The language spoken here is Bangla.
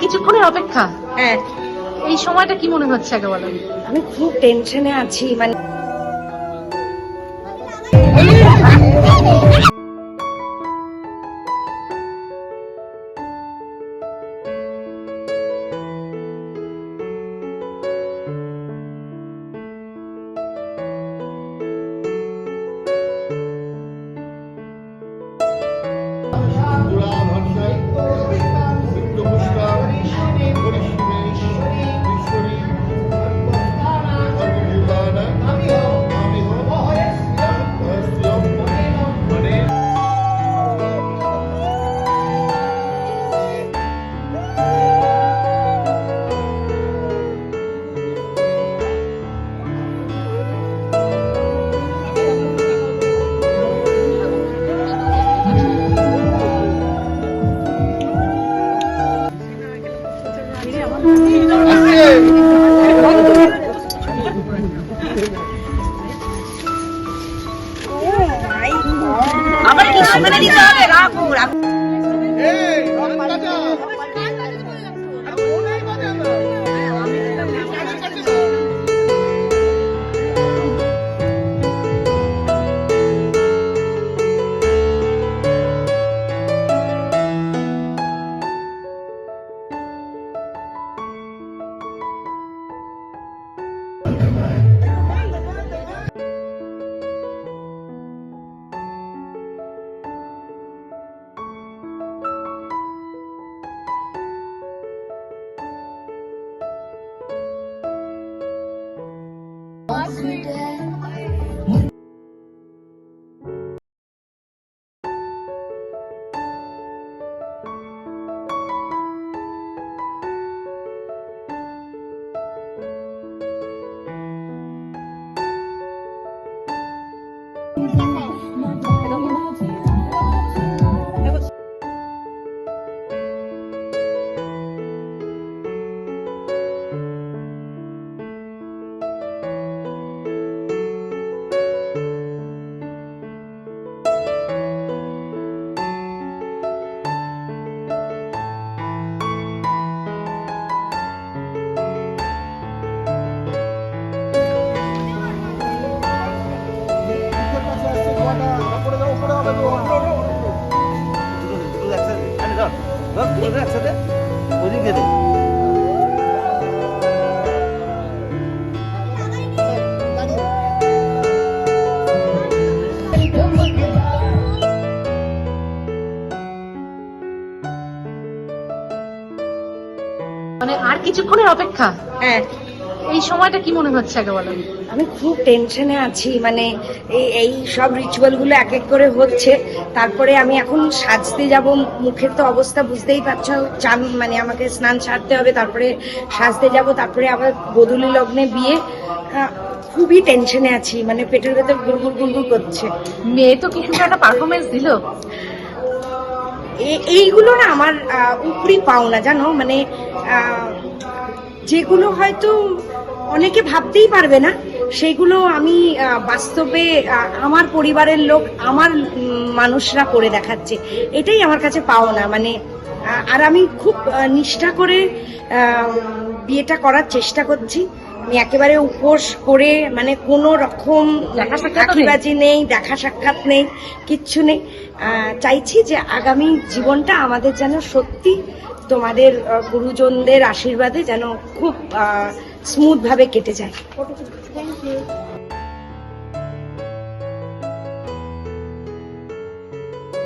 কিছুক্ষণের অপেক্ষা। হ্যাঁ। এই সময়টা কি মনে হচ্ছে আগে বলো আমি খুব টেনশনে আছি মানে আবার কি সামনে দিতে হবে? রাখো রাখো। sweet. মানে আর কিছুক্ষণের অপেক্ষা? হ্যাঁ। এই সময়টা কি মনে হচ্ছে আগে বলেন? আমি খুব টেনশনে আছি মানে এই এই সব রিচুয়ালগুলো এক এক করে হচ্ছে। তারপরে আমি এখন সাজতে যাব মুখের তো অবস্থা বুঝতেই পারছ চান মানে আমাকে স্নান সারতে হবে তারপরে সাজতে যাব তারপরে আবার গোধূলি লগ্নে বিয়ে। খুবই টেনশনে আছি মানে পেটের ভেতর গুড়গুড় গুড়গুড় করছে। মেয়ে তো কিছু একটা পারফরমেন্স দিল। এইগুলো না আমার উপরি পাওনা জানো? মানে আহ, যেগুলো হয়তো অনেকে ভাবতেই পারবে না, সেগুলো আমি বাস্তবে আমার পরিবারের লোক, আমার মানুষরা করে দেখাচ্ছে। এটাই আমার কাছে পাও না মানে আর আমি খুব নিষ্ঠা করে বিয়েটা করার চেষ্টা করছি। আমি একেবারে উপোস করে মানে কোনো রকম সাক্ষাৎও নেই? নেই দেখা সাক্ষাৎ নেই কিচ্ছু নেই। চাইছি যে আগামী জীবনটা আমাদের যেন সত্যি তোমাদের গুরুজনদের আশীর্বাদে যেন খুব স্মুথ ভাবে কেটে যায়।